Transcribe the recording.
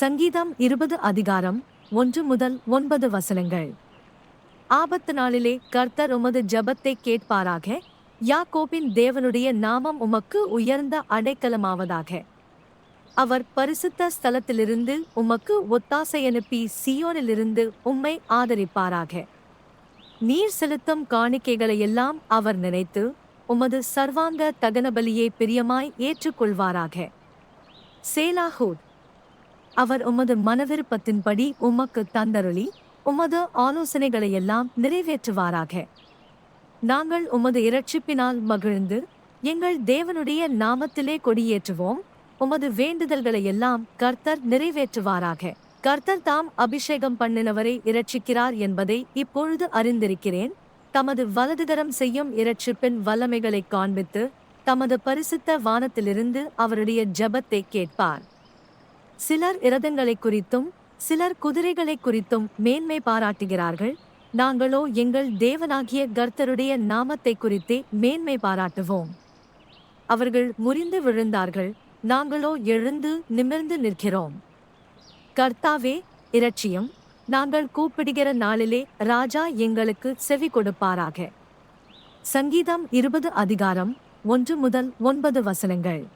சங்கீதம் இருபது அதிகாரம் ஒன்று முதல் ஒன்பது வசனங்கள். ஆபத்து நாளிலே கர்த்தர் உமது ஜபத்தை கேட்பாராக யாக்கோபின் தேவனுடைய நாமம் உமக்கு உயர்ந்த அடைக்கலமாவதாக. அவர் பரிசுத்த ஸ்தலத்திலிருந்து உமக்கு ஒத்தாசை அனுப்பி சியோனிலிருந்து உம்மை ஆதரிப்பாராக. நீர் செலுத்தும் காணிக்கைகளையெல்லாம் அவர் நினைத்து உமது சர்வாங்க தகனபலியை பிரியமாய் ஏற்றுக்கொள்வாராக. சேலாஹூத் அவர் உமது மனவிருப்பத்தின்படி உமக்கு தந்தருளி உமது ஆலோசனைகளையெல்லாம் நிறைவேற்றுவாராக. நாங்கள் உமது இரட்சிப்பினால் மகிழ்ந்து எங்கள் தேவனுடைய நாமத்திலே கொடியேற்றுவோம். உமது வேண்டுதல்களையெல்லாம் கர்த்தர் நிறைவேற்றுவாராக. கர்த்தர் தாம் அபிஷேகம் பண்ணினவரை இரட்சிக்கிறார் என்பதை இப்பொழுது அறிந்திருக்கிறேன். தமது வலதுகரம் செய்யும் இரட்சிப்பின் வல்லமைகளைக் காண்பித்து தமது பரிசுத்த வானத்திலிருந்து அவருடைய ஜபத்தை கேட்பார். சிலர் இரதங்களை குறித்தும் சிலர் குதிரைகளை குறித்தும் மேன்மை பாராட்டுகிறார்கள். நாங்களோ எங்கள் தேவனாகிய கர்த்தருடைய நாமத்தை குறித்தே மேன்மை பாராட்டுவோம். அவர்கள் முறிந்து விழுந்தார்கள். நாங்களோ எழுந்து நிமிர்ந்து நிற்கிறோம். கர்த்தாவே இரட்சியம் நாங்கள் கூப்பிடுகிற நாளிலே ராஜா எங்களுக்கு செவி கொடுப்பாராக. சங்கீதம் இருபது அதிகாரம் ஒன்று முதல் ஒன்பது வசனங்கள்.